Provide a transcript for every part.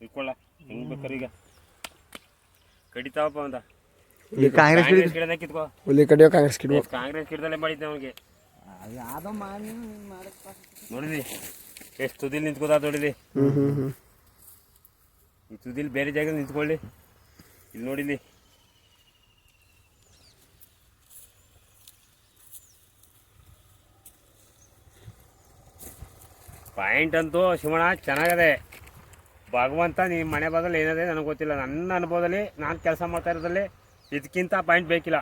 ಇಟ್ಕೊಳ್ಳ. ಹೆಂಗ್ ಬೇಕಾರೆ ಈಗ? ಕಡಿತಾವಪ್ಪ ಅಂತ ಇಲ್ಲಿ ಕಾಂಗ್ರೆಸ್ ಕಾಂಗ್ರೆಸ್ ಗಿಡದ ಕಿತ್ಕೋ. ಹುಲಿ ಕಡಿಯೋ ಕಾಂಗ್ರೆಸ್ ಕಿಡ್ ಕಾಂಗ್ರೆಸ್ ಗಿಡದಲ್ಲೇ ಮಾಡಿದ್ದೆ ಅವನಿಗೆ. ಯಾವುದೋ ಮಾಡಿ ನೋಡಿದಿ ಎಷ್ಟು ತುದಿಲ್ ನಿಂತ್ಕೋದ ನೋಡಿದಿ ಹ್ಮ್ ಹ್ಮ್ ಹ್ಮ್. ಈ ತುದಿಲಿ ಬೇರೆ ಜಾಗ ನಿಂತ್ಕೊಳ್ಳಿ. ಇಲ್ಲಿ ನೋಡಿಲಿ ಪಾಯಿಂಟ್ ಅಂತೂ ಶಿವಣ್ಣ ಚೆನ್ನಾಗದೆ. ಭಗವಂತ ನಿಮ್ಮ ಮನೆ ಬದಲು ಏನಿದೆ ನನಗೆ ಗೊತ್ತಿಲ್ಲ. ನನ್ನ ಅನುಭವದಲ್ಲಿ ನಾನು ಕೆಲಸ ಮಾಡ್ತಾ ಇರೋದ್ರಲ್ಲಿ ಇದಕ್ಕಿಂತ ಪಾಯಿಂಟ್ ಬೇಕಿಲ್ಲ.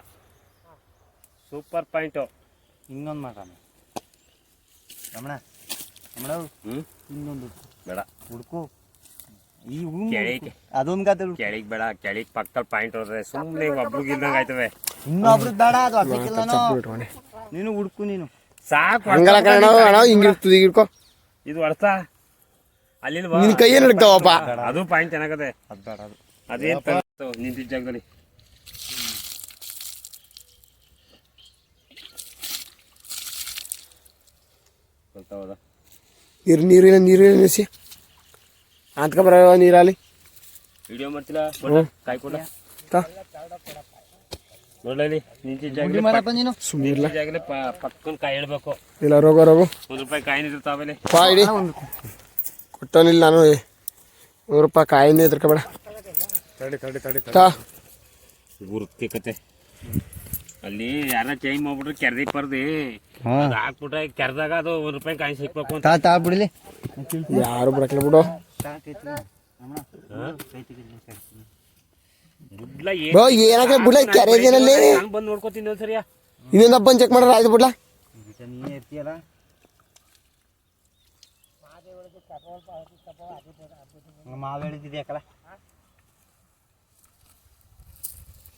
ಸೂಪರ್ ಪಾಯಿಂಟು ಇನ್ನೊಂದು ಮಾಡೋಣ ರಮಣ ರಮಣ ಹ್ಞೂ ಇನ್ನೊಂದು ಬೇಡ. ಹುಡುಕು ಈ ಕೆಳಗೆ ಅದೊಂದು ಹುಡ್ಕು. ಕೆಳಗೆ ಬೇಡ ಕೆಳಗೆ ಪಕ್ಕದಲ್ಲಿ ಪಾಯಿಂಟ್ ಹೋದ್ರೆ ಸುಮ್ಮನೆ ಒಬ್ರಿಗೆ ಇಲ್ದಂಗೆ ಆಯ್ತವೆ. ಇನ್ನೊಬ್ರು ಬೇಡ ಅದು ನೀನು ಹುಡ್ಕು ನೀನು. ಸಾಕು ಹಂಗಲ್ಲ ಕಣ ಅಣ್ಣ ಹಿಂಗೆ ತುದಿ ಹಿಡ್ಕೊ ಇದು ಹೊಡ್ತಾ ಅಲ್ಲಿಲ್ವಾ? ನಿನ್ ಏನ್ ಹಿಡ್ತಾವಪ್ಪ ಅದು ಪಾಯಿಂಟ್ ಚೆನ್ನಾಗದೆ ಅದ ಬೇಡ ಅದು. ಅದೇನ್ ನಿಂತಿದ್ದ ಜಾಗದಲ್ಲಿ. ಗೊತ್ತಾವದ ನೀರು ನೀರಿನ ನೀರಿನ ನೆಸಿ ಅಂತ್ಕ ಬರ ನೀರಲ್ಲಿ. ವಿಡಿಯೋ ಮಾಡ್ತಿಲ್ಲ ಕಾಯಿ ಕೊಡ ತಾ. ನೋಡಲಿ ನಿಂತಿದ್ದ ಗುಂಡಿ ಜಾಗದಲ್ಲಿ ಸುಮ್ಮನೆ ಇಲ್ಲ ಜಾಗದಲ್ಲಿ ಪಕ್ಕನ ಕಾಯಿ ಹೇಳ್ಬೇಕು. ಇಲ್ಲ ರೋಗ ರೋಗ. ಒಂದು ರೂಪಾಯಿ ಕಾಯಿ ನಿಂತಿರ್ತಾವಲೆ ಪಾ ಇಡಿ. ಕೊಟ್ಟನಿಲ್ಲ ನಾನು. ನೂರು ರೂಪಾಯಿ ಕಾಯಿಂದ ಎದ್ರಕಬೇಡ. ತಡಿ ತಡಿ ತಡಿ ತಾ. ಗುರುತಿ ಕತೆ. ಅಲ್ಲಿ ಯಾರ ಚೇಂಜ್ ಮಾಡ್ಬಿಟ್ರೆ ಕೆರ್ದಿ ಪರ್ದಿ. ಹಾಕ್ಬಿಟ್ರೆ ಕೆರ್ದಾಗ ಅದು ಒಂದ್ ರೂಪಾಯಿ ಕಾಯಿ ಸಿಕ್ಬೇಕು ಅಂತ. ತಾ ಬಿಡಲಿ. ಯಾರು ಬರಕಲ್ಲ ಬಿಡು. ಬಿಡ್ಲ ಬೋ ಏನಾಗ ಬಿಡ್ಲ? ಕೆರೆ ಬಂದು ನೋಡ್ಕೊತೀನಿ ಒಂದ್ಸರಿಯಾ? ಇನ್ನೊಂದು ಹಬ್ಬ ಚೆಕ್ ಮಾಡ್ರ ಆಯ್ತು ಬಿಡ್ಲಾ. ನೀ ಇರ್ತೀಯಲ್ಲ. ಮಾವು ಹೇಳಿದ್ದೆ ಯಾಕಲ್ಲ?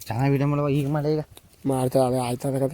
ಚೆನ್ನಾಗಿ ವಿಡಿಯೋ ಮಾಡುವ ಈಗ ಮಾಡಿ ಈಗ. ಮಾಡ್ತಾ ಅದೇ ಆಯ್ತದ